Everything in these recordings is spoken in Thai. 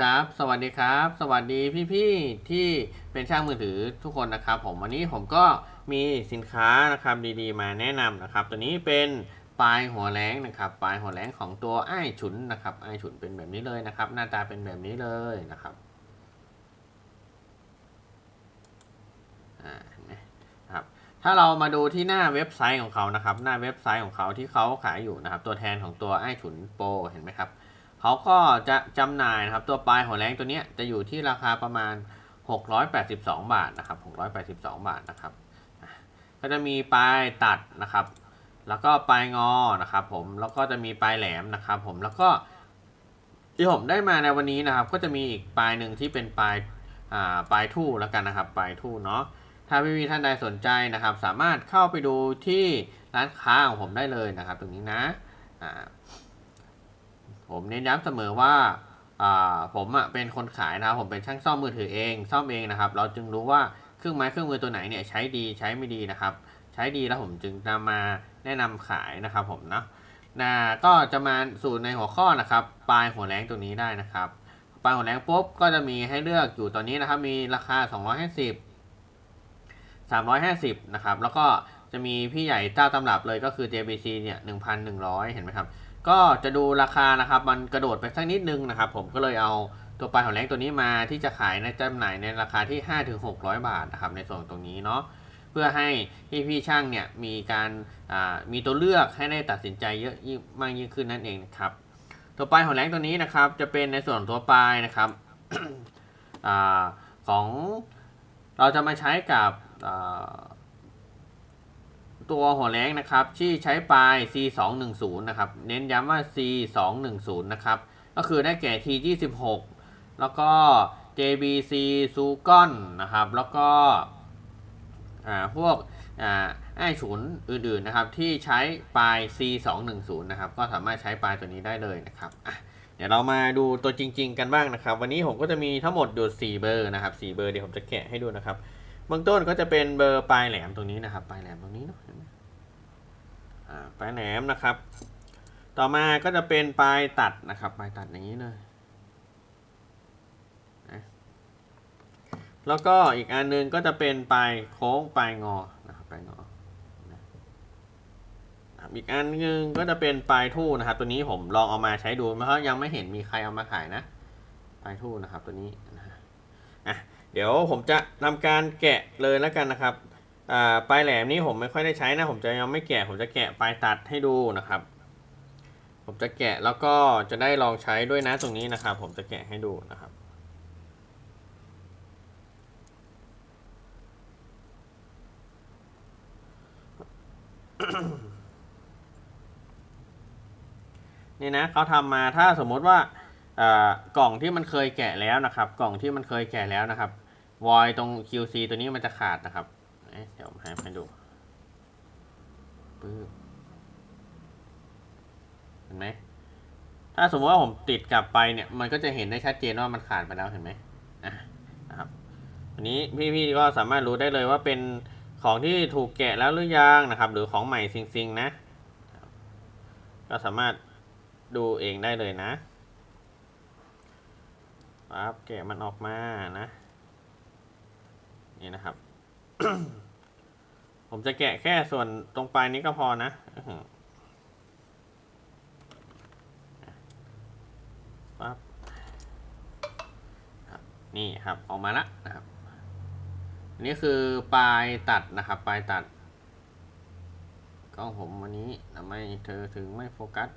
ครับ สวัสดีครับ สวัสดีพี่ๆที่เป็นช่างมือถือทุกคนนะครับ ผมวันนี้ผมก็มีสินค้านะครับดีๆ มาแนะนำนะครับ ตัวนี้เป็นปลายหัวแหลงนะครับ ปลายหัวแหลงของตัวไอ้ฉุนนะครับไอ้ฉุนเป็นแบบนี้เลยนะครับ หน้าตาเป็นแบบนี้เลยนะครับอ่าเนไหมครับถ้าเรามาดูที่หน้าเว็บไซต์ของเขานะครับ หน้าเว็บไซต์ของเขาที่เขาขายอยู่นะครับ ตัวแทนของตัวไอ้ฉุนโปรเห็นไหมครับ เขาก็จะจำหน่ายนะครับตัวปลายหัวแรงตัวนี้จะอยู่ที่ราคาประมาณ 682 บาทนะครับ682 บาทนะครับก็จะมีปลายตัดนะครับ แล้วก็ปลายงอนะครับผมแล้วก็จะมีปลายแหลมนะครับ ผมแล้วก็ที่ผมได้มาในวันนี้นะครับ ก็จะมีอีกปลายหนึ่งที่เป็นปลายปลายทู่แล้วกันนะครับ ปลายทู่เนาะถ้าพี่มีท่านใดสนใจนะครับ สามารถเข้าไปดูที่ร้านค้าของผมได้เลยนะครับ ตรงนี้นะอ่า ผมเน้นย้ำเสมอว่าผมอะเป็นคนขายนะครับผมเป็นช่างซ่อมมือถือเองซ่อมเองนะครับ เราจึงรู้ว่าเครื่องไม้เครื่องมือตัวไหนเนี่ยใช้ดีใช้ไม่ดีนะครับ ใช้ดีแล้วผมจึงนำมาแนะนำขายนะครับผมเนาะนะก็จะมาสู่ในหัวข้อนะครับ ปลายหัวแรงตัวนี้ได้นะครับ ปลายหัวแรงปุ๊บก็จะมีให้เลือกอยู่ตอนนี้นะครับ มีราคา 250 350นะครับแล้วก็จะมีพี่ใหญ่เจ้าตำรับเลยก็คือ JBC เนี่ย1,100 เห็นไหมครับ ก็จะดูราคานะครับ มันกระโดดไปสักนิดนึงนะครับ ผมก็เลยเอาตัวปลายหัวแรงตัวนี้มาที่จะขายในจำหน่ายในราคาที่ 5-600 บาทนะครับ ในส่วนตรงนี้เนาะเพื่อให้พี่พี่ช่างเนี่ยมีการมีตัวเลือกให้ได้ตัดสินใจเยอะยิ่งมากยิ่งขึ้นนั่นเองนะครับ ตัวปลายหัวแรงตัวนี้นะครับ จะเป็นในส่วนตัวปลายนะครับอของเราจะมาใช้กับ ตัวหัวแรงนะครับที่ใช้ปลาย C 2 1 0นะครับ เน้นย้ำว่า C 2 1 0นะครับ ก็คือได้แก่ T 26แล้วก็ JBC ซูกอนนะครับ แล้วก็อ่าพวกอ่าไอ้ฉุนอื่นๆนะครับ ที่ใช้ปลาย C 2 1 0นะครับ ก็สามารถใช้ปลายตัวนี้ได้เลยนะครับเดี๋ยวเรามาดูตัวจริง ๆ กันบ้างนะครับ วันนี้ผมก็จะมีทั้งหมดอยู่4เบอร์นะครับ4เบอร์เดี๋ยวผมจะแกะให้ดูนะครับ เบื้องต้นก็จะเป็นเบอร์ปลายแหลมตรงนี้นะครับ ปลายแหลมตรงนี้เนาะปลายแหลมนะครับ ต่อมาก็จะเป็นปลายตัดนะครับ ปลายตัดอย่างนี้เลยแล้วก็อีกอันหนึงก็จะเป็นปลายโค้งปลายงอนะครับปลายงออีกอันหนึงก็จะเป็นปลายทู่นะครับ ตัวนี้ผมลองเอามาใช้ดูเพราะยังไม่เห็นมีใครเอามาขายนะ ปลายทู่นะครับ ตัวนี้นะอะ เดี๋ยวผมจะทำการแกะเลยแล้วกันนะครับปลายแหลมนี้ผมไม่ค่อยได้ใช้นะ ผมจะยังไม่แกะ ผมจะแกะปลายตัดให้ดูนะครับ ผมจะแกะแล้วก็จะได้ลองใช้ด้วยนะตรงนี้นะครับ ผมจะแกะให้ดูนะครับนี่นะเขาทำมาถ้าสมมติว่ากล่องที่มันเคยแกะแล้วนะครับ กล่องที่มันเคยแกะแล้วนะครับ วอยตรง QC ตัวนี้มันจะขาดนะครับเเดี๋ยวผมให้ดูปึ๊บเห็นไหมถ้าสมมติว่าผมติดกลับไปเนี่ย มันก็จะเห็นได้ชัดเจนว่ามันขาดไปแล้วเห็นไหมอะนะครับอันนี้พี่ๆก็สามารถรู้ได้เลยว่าเป็นของที่ถูกแกะแล้วหรือยังนะครับ หรือของใหม่ซิงๆนะ ก็สามารถดูเองได้เลยนะปั๊บแกะมันออกมานะ นี่นะครับ ผมจะแกะแค่ส่วนตรงปลายนี้ก็พอนะปั๊บครับนี่ครับออกมาละนะครับอันนี้คือปลายตัดนะครับ ปลายตัดกล้องผมวันนี้ทำไมเธอถึงไม่โฟกัส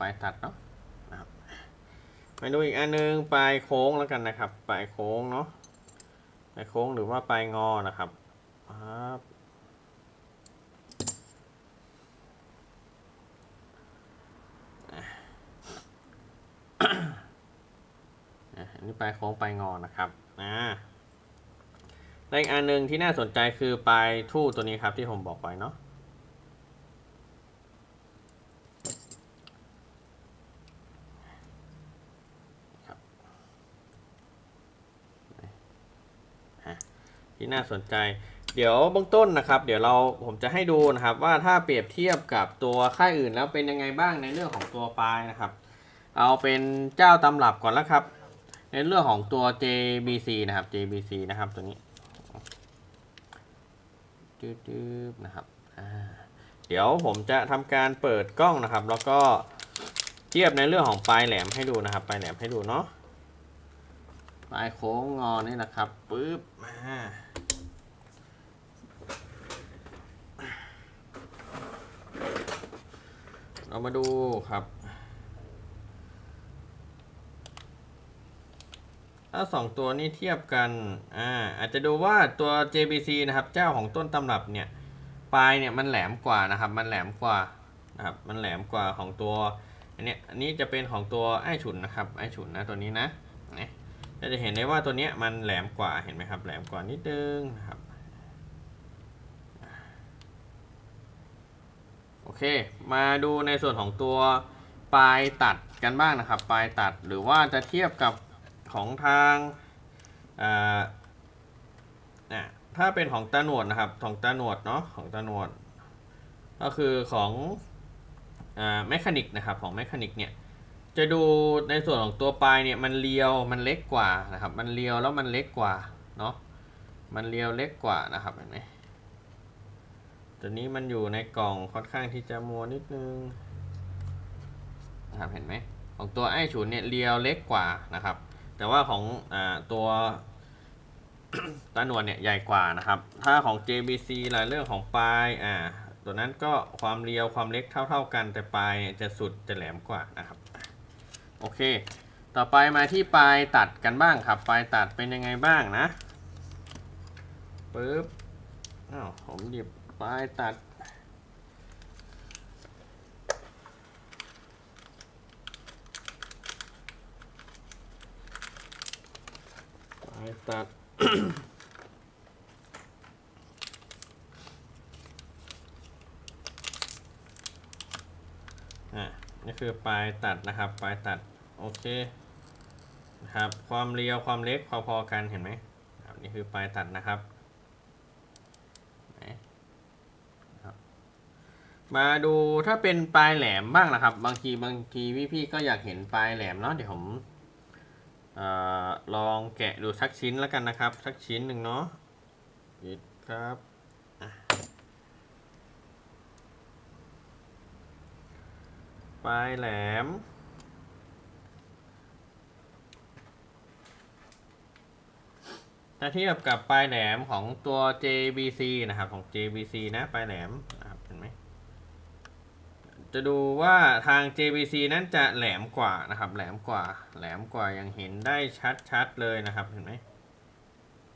ปลายตัดเนาะ ไปดูอีกอันนึงปลายโค้งแล้วกันนะครับ ปลายโค้งเนาะปลายโค้งหรือว่าปลายงอนะครับครับอันนี้ปลายโค้งปลายงอนะครับอ่าและอีกอันหนึ่งที่น่าสนใจคือปลายทู่ตัวนี้ครับที่ผมบอกไปเนาะ ที่น่าสนใจ เดี๋ยวเบื้องต้นนะครับ เดี๋ยวเราผมจะให้ดูนะครับ ว่าถ้าเปรียบเทียบกับตัวค่ายอื่นแล้วเป็นยังไงบ้างในเรื่องของตัวปลายนะครับ เอาเป็นเจ้าตำรับก่อนแล้วครับ ในเรื่องของตัว JBC นะครับ JBC นะครับตัวนี้จืดๆนะครับเดี๋ยวผมจะทำการเปิดกล้องนะครับ แล้วก็เทียบในเรื่องของปลายแหลมให้ดูนะครับ ปลายแหลมให้ดูเนาะปลายโค้งงอนี่นะครับปึ๊บมา เรามาดูครับถ้าสองตัวนี้เทียบกันอ่าอาจจะดูว่าตัว JBC นะครับเจ้าของต้นตำรับเนี่ยปลายเนี่ยมันแหลมกว่านะครับ มันแหลมกว่านะครับมันแหลมกว่าของตัวอันนี้อันนี้จะเป็นของตัวไอ้ฉุนนะครับไอ้ฉุนนะตัวนี้นะเนี่ยจะเห็นได้ว่าตัวเนี้ยมันแหลมกว่าเห็นไหมครับ แหลมกว่านิดนึงนะครับ โอ เค มาดูในส่วนของตัวปลายตัดกันบ้างนะครับ ปลายตัดหรือว่าจะเทียบกับของทางอ่าอ่ถ้าเป็นของตาหนวดนะครับ ของตาหนวดเนาะของตาหนวด ก็คือของอ่าแมคานิกนะครับของแมคานิกเนี่ยจะดูในส่วนของตัวปลายเนี่ยมันเรียวมันเล็กกว่านะครับ มันเรียวแล้วมันเล็กกว่าเนาะมันเรียวเล็กกว่านะครับเห็นไหม ตัวนี้มันอยู่ในกล่องค่อนข้างที่จะมัวนิดนึงนะครับเห็นไหมของตัวไอ้ฉุนเนี่ยเรียวเล็กกว่านะครับ แต่ว่าของอตัวตาหนวดเนี่ยใหญ่กว่านะครับ ถ้าของ JBC รายเรื่องของปลายอ่าตัวนั้นก็ความเรียวความเล็กเท่า ๆกันแต่ปลายจะสุดจะแหลมกว่านะครับโอเค ต่อไปมาที่ปลายตัดกันบ้างครับ ปลายตัดเป็นยังไงบ้างนะปึ๊บอ้าวผมหยิบ ปลายตัดปลายตัด อะ นี่คือปลายตัดนะครับ ปลายตัด โอเค นะครับ ความเรียวความเล็กพอๆกันเห็นไหมนี่คือปลายตัดนะครับ มาดูถ้าเป็นปลายแหลมบ้างนะครับ บางทีบางทีพี่ๆก็อยากเห็นปลายแหลมเนาะเดี๋ยวผมออลองแกะดูสักชิ้นแล้วกันนะครับ สักชิ้นหนึ่งเนาะหยิบครับปลายแหลม ถ้าเทียบกับปลายแหลมของตัว JBC นะครับ ของ JBC นะ ปลายแหลม จะดูว่าทาง JBC นั้นจะแหลมกว่านะครับ แหลมกว่า แหลมกว่ายังเห็นได้ชัดๆเลยนะครับเห็นไหม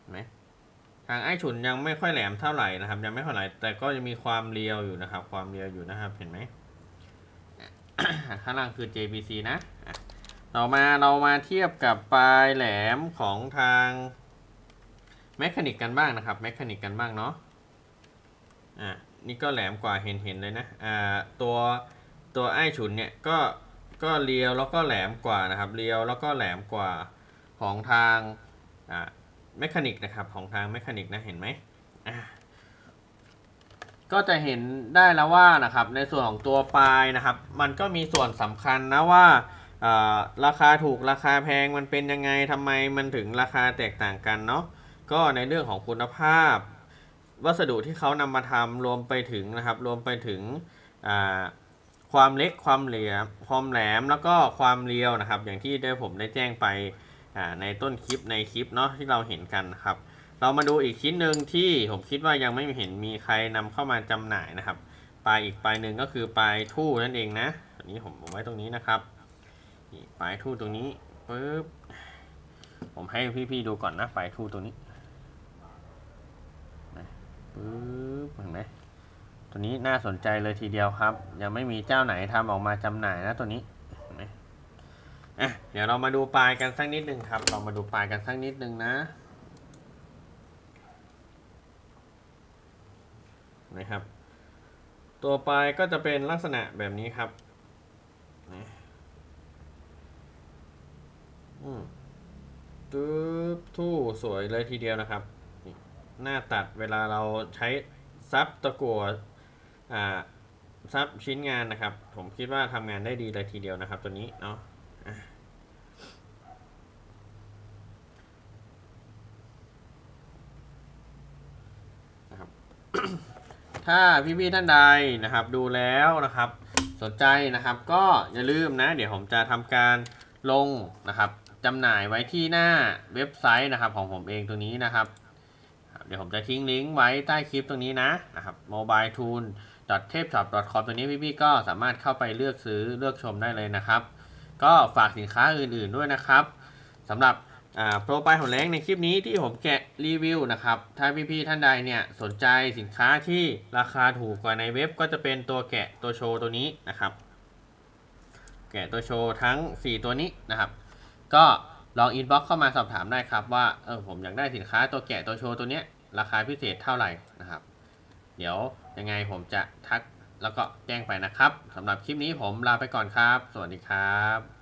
เห็นไหมทางไอ้ฉุนยังไม่ค่อยแหลมเท่าไหร่นะครับ ยังไม่เท่าไหร่แต่ก็จะมีความเรียวอยู่นะครับ ความเรียวอยู่นะครับเห็นไหมข้างล่างคือ JBC นะอะต่อมาเรามาเทียบกับปลายแหลมของทางแมคานิกกันบ้างนะครับแมคานิกกันบ้างเนาะอะ นี่ก็แหลมกว่าเห็นเห็นเลยนะอ่าตัวตัวไอ้ฉุนเนี่ยก็ก็เรียวแล้วก็แหลมกว่านะครับเรียวแล้วก็แหลมกว่าของทางอ่าแมคานิกนะครับของทางแมคานิกนะเห็นไหมอะก็จะเห็นได้แล้วว่านะครับในส่วนของตัวปลายนะครับ มันก็มีส่วนสำคัญนะว่าอ่าราคาถูกราคาแพงมันเป็นยังไงทำไมมันถึงราคาแตกต่างกันเนาะก็ในเรื่องของคุณภาพ วัสดุที่เขานำมาทำรวมไปถึงนะครับ รวมไปถึงความเล็กความเหลี่ยมความแหลมแล้วก็ความเรียวนะครับ อย่างที่ได้ผมได้แจ้งไปในต้นคลิปในคลิปเนาะที่เราเห็นกันนะครับ เรามาดูอีกชิ้นหนึ่งที่ผมคิดว่ายังไม่เห็นมีใครนำเข้ามาจำหน่ายนะครับปลายอีกปลายหนึ่งก็คือปลายทู่นั่นเองนะอันนี้ผมไว้ตรงนี้นะครับปลายทู่ตรงนี้ปึ๊บผมให้พี่ๆดูก่อนนะปลายทู่ตรงนี้ ปึ๊บเห็นไหมตัวนี้น่าสนใจเลยทีเดียวครับ ยังไม่มีเจ้าไหนทำออกมาจำหน่ายนะตัวนี้เห็นไหมอะเดี๋ยวเรามาดูปลายกันสักนิดหนึ่งครับ เรามาดูปลายกันสักนิดหนึ่งนะนะครับ ตัวปลายก็จะเป็นลักษณะแบบนี้ครับนี่อืมตึ๊บทู่สวยเลยทีเดียวนะครับ หน้าตัดเวลาเราใช้ซับตะกั่วอ่าซับชิ้นงานนะครับ ผมคิดว่าทำงานได้ดีเลยทีเดียวนะครับ ตัวนี้เนาะนะครับ ถ้าพี่ๆท่านใดนะครับ ดูแล้วนะครับ สนใจนะครับ ก็อย่าลืมนะ เดี๋ยวผมจะทำการลงนะครับจำหน่ายไว้ที่หน้าเว็บไซต์นะครับของผมเองตัวนี้นะครับ เดี๋ยวผมจะทิ้งลิงก์ไว้ใต้คลิปตรงนี้นะนะครับ mobile tool t a p e s h o p com ตัวนี้พี่ๆก็สามารถเข้าไปเลือกซื้อเลือกชมได้เลยนะครับ ก็ฝากสินค้าอื่นๆด้วยนะครับสำหรับโปรไฟล์ของแรงในคลิปนี้ที่ผมแกะรีวิวนะครับ ถ้าพี่ๆท่านใดเนี่ยสนใจสินค้าที่ราคาถูกกว่าในเว็บก็จะเป็นตัวแกะตัวโชว์ตัวนี้นะครับ แกะตัวโชว์ทั้ง 4 ตัวนี้นะครับ ก็ ลองอินบ็อกเข้ามาสอบถามได้ครับว่าเออผมอยากได้สินค้าตัวแกะตัวโชว์ตัวเนี้ยราคาพิเศษเท่าไหร่นะครับ เดี๋ยวยังไงผมจะทักแล้วก็แจ้งไปนะครับสำหรับคลิปนี้ผมลาไปก่อนครับ สวัสดีครับ